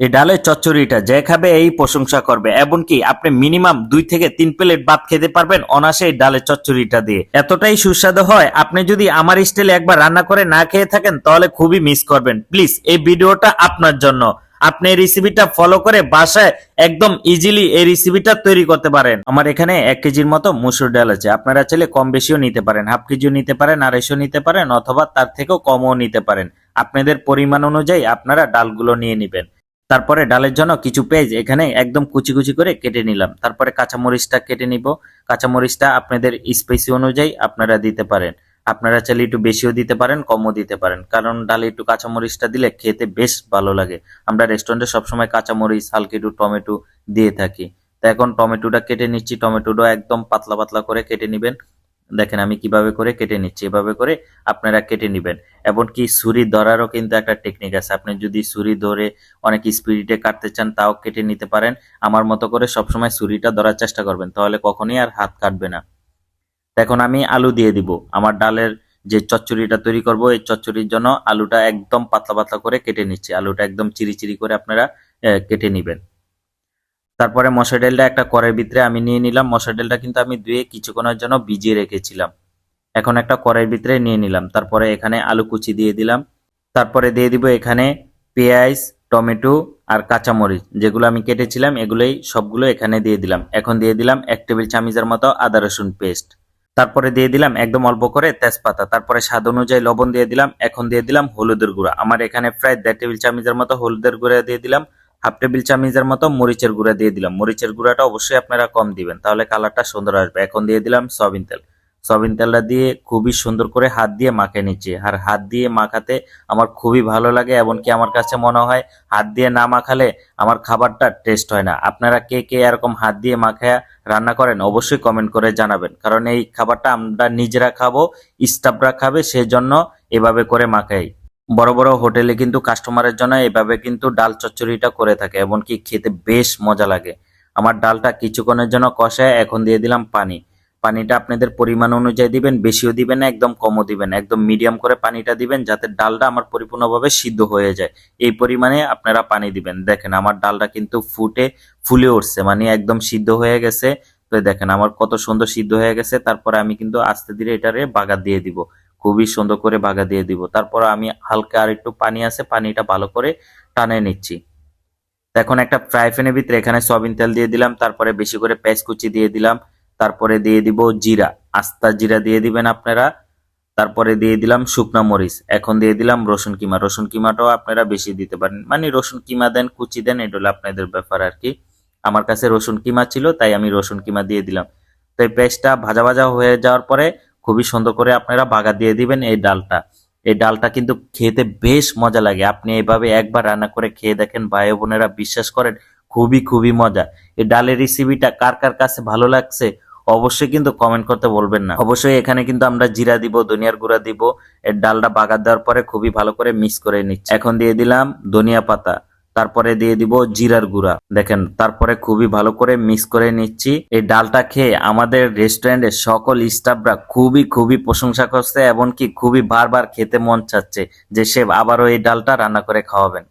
এই ডালের চচ্চড়িটা যে খাবে এই প্রশংসা করবে। এমনকি আপনি মিনিমাম দুই থেকে তিন প্লেট ভাত খেতে পারবেন অনাসে এই ডালের চচ্চড়িটা দিয়ে। এতটাই সুস্বাদু হয়, আপনি যদি আমার স্টাইলে একবার রান্না করে না খেয়ে থাকেন, তাহলে খুবই মিস করবেন। প্লিজ, এই ভিডিওটা আপনার জন্য। আপনি এই রেসিপিটা ফলো করে বাসায় একদম ইজিলি এই রেসিপিটা তৈরি করতে পারেন। আমার এখানে এক কেজির মতো মুসুর ডাল আছে। আপনারা চাইলে কম বেশিও নিতে পারেন, হাফ কেজিও নিতে পারেন, আড়াইশো নিতে পারেন, অথবা তার থেকেও কমও নিতে পারেন। আপনাদের পরিমাণ অনুযায়ী আপনারা ডালগুলো নিয়ে নেবেন। তারপরে ডালের জন্য কিছু পেঁয়াজ এখানে একদম কুচি কুচি করে কেটে নিলাম। তারপরে কাঁচামরিচটা কেটে নিব। কাঁচামরিচটা আপনাদের স্পেসি অনুযায়ী আপনারা দিতে পারেন। আপনারা চাইলে একটু বেশিও দিতে পারেন, কমও দিতে পারেন। কারণ ডালে একটু কাঁচামরিচটা দিলে খেতে বেশ ভালো লাগে। আমরা রেস্টুরেন্টে সবসময় কাঁচামরিচ, হালকা একটু টমেটো দিয়ে থাকি। তো এখন টমেটোটা কেটে নিচ্ছি। টমেটোটা একদম পাতলা পাতলা করে কেটে নেবেন। দেখেন আমি কীভাবে করে কেটে নিচ্ছি, এভাবে করে আপনারা কেটে নেবেন। এমনকি ছুরি ধরারও কিন্তু একটা টেকনিক আছে। আপনি যদি ছুরি ধরে অনেক স্পিডে কাটতে চান, তাও কেটে নিতে পারেন। আমার মতো করে সবসময় ছুরিটা ধরার চেষ্টা করবেন, তাহলে কখনোই আর হাত কাটবে না। এখন আমি আলু দিয়ে দিব। আমার ডালের যে চচ্চড়িটা তৈরি করব, এই চচ্চড়ির জন্য আলুটা একদম পাতলা পাতলা করে কেটে নিচ্ছি। আলুটা একদম চিরি চিরি করে আপনারা কেটে নেবেন। তারপরে মশার ডালটা একটা কড়াইয়ের ভিতরে আমি নিয়ে নিলাম। মশার ডালটা কিন্তু আমি ধুয়ে কিছুক্ষণের জন্য ভিজিয়ে রেখেছিলাম। এখন একটা কড়াইয়ের ভিতরে নিয়ে নিলাম। তারপরে এখানে আলু কুচি দিয়ে দিলাম। তারপরে দিয়ে দিব এখানে পেঁয়াজ, টমেটো আর কাঁচামরিচ, যেগুলো আমি কেটেছিলাম, এগুলোই সবগুলো এখানে দিয়ে দিলাম। এখন দিয়ে দিলাম এক টেবিল চামচের মতো আদা রসুন পেস্ট। তারপরে দিয়ে দিলাম একদম অল্প করে তেজপাতা। তারপরে স্বাদ অনুযায়ী লবণ দিয়ে দিলাম। এখন দিয়ে দিলাম হলুদের গুঁড়া। আমার এখানে প্রায় দেড় টেবিল চামচের মতো হলুদের গুঁড়া দিয়ে দিলাম। হাফ টেবিল চামচের মতো মরিচের গুঁড়া দিয়ে দিলাম। মরিচের গুঁড়াটা অবশ্যই আপনারা কম দিবেন, তাহলে কালারটা সুন্দর আসবে। এখন দিয়ে দিলাম সয়াবিন তেল। সয়াবিন তেলটা দিয়ে খুবই সুন্দর করে হাত দিয়ে মাখে নিচ্ছি। আর হাত দিয়ে মাখাতে আমার খুবই ভালো লাগে, এমনকি আমার কাছে মনে হয় হাত দিয়ে না মাখালে আমার খাবারটা টেস্ট হয় না। আপনারা কে কে এরকম হাত দিয়ে মাখা রান্না করেন অবশ্যই কমেন্ট করে জানাবেন। কারণ এই খাবারটা আমরা নিজেরা খাব স্টাফরা খাবে, সেজন্য এভাবে করে মাখাই। বড় বড় হোটেলে কিন্তু কাস্টমারের জন্য এভাবে কিন্তু ডাল চচ্চড়িটা করে থাকে, এমনকি খেতে বেশ মজা লাগে। আমার ডালটা কিছুক্ষণের জন্য কষায় এখন দিয়ে দিলাম পানি। পানিটা আপনাদের পরিমাণ অনুযায়ী দিবেন, বেশিও দিবেন না, একদম কমও দিবেন। একদম মিডিয়াম করে পানিটা দিবেন যাতে ডালটা আমার পরিপূর্ণভাবে সিদ্ধ হয়ে যায়। এই পরিমাণে আপনারা পানি দিবেন। দেখেন, আমার ডালটা কিন্তু ফুটে ফুলে উঠছে মানে একদম সিদ্ধ হয়ে গেছে। তো দেখেন, আমার কত সুন্দর সিদ্ধ হয়ে গেছে। তারপরে আমি কিন্তু আস্তে ধীরে এটারে বাগা দিয়ে দিব। খুবই সুন্দর করে বাগা দিয়ে দিব। তারপর আমি হালকা আর একটু পানি আছে, পানিটা ভালো করে টানে নিচ্ছি। এখন একটা ফ্রাই প্যানের ভিতরে এখানে সয়াবিন তেল দিয়ে দিলাম, তারপরে বেশি করে পেঁয়াজ কুচি দিয়ে দিলাম, তারপরে দিয়ে দিব জিরা, আস্তা জিরা দিয়ে দিবেন আপনারা, তারপরে দিয়ে দিলাম শুকনা মরিচ, এখন দিয়ে দিলাম রসুন কিমা। রসুন কিমাটাও আপনারা বেশি দিতে পারেন। মানে রসুন কিমা দেন, কুচি দেন, এটা হলো আপনাদের ব্যাপার আর কি। আমার কাছে রসুন কিমা ছিল, তাই আমি রসুন কিমা দিয়ে দিলাম। তো এই পেস্টটা ভাজা ভাজা হয়ে যাওয়ার পরে খুবই সুন্দর করে আপনারা বাগা দিয়ে দিবেন এই ডালটা। এই ডালটা কিন্তু খেতে বেশ মজা লাগে। আপনি এইভাবে একবার রান্না করে খেয়ে দেখেন, ভাই বোনেরা বিশ্বাস করেন, খুবই খুবই মজা। এই ডালের রেসিপিটা কার কার কাছে ভালো লাগছে অবশ্যই কিন্তু কমেন্ট করতে বলবেন না। অবশ্যই এখানে কিন্তু আমরা জিরা দিব, ধনিয়ার গুঁড়া দিব। এর ডালটা বাগার দেওয়ার পরে খুবই ভালো করে মিক্স করে নিচ্ছি। এখন দিয়ে দিলাম ধনিয়া পাতা। তারপরে দিয়ে দিব জিরার গুঁড়া। দেখেন, তারপরে খুবই ভালো করে মিক্স করে নিচ্ছি। এই ডালটা খেয়ে আমাদের রেস্টুরেন্টের সকল স্টাফরা খুবই খুবই প্রশংসা করছে, এমনকি খুবই বারবার খেতে মন চাচ্ছে যে সে আবারও এই ডালটা রান্না করে খাওয়াবেন।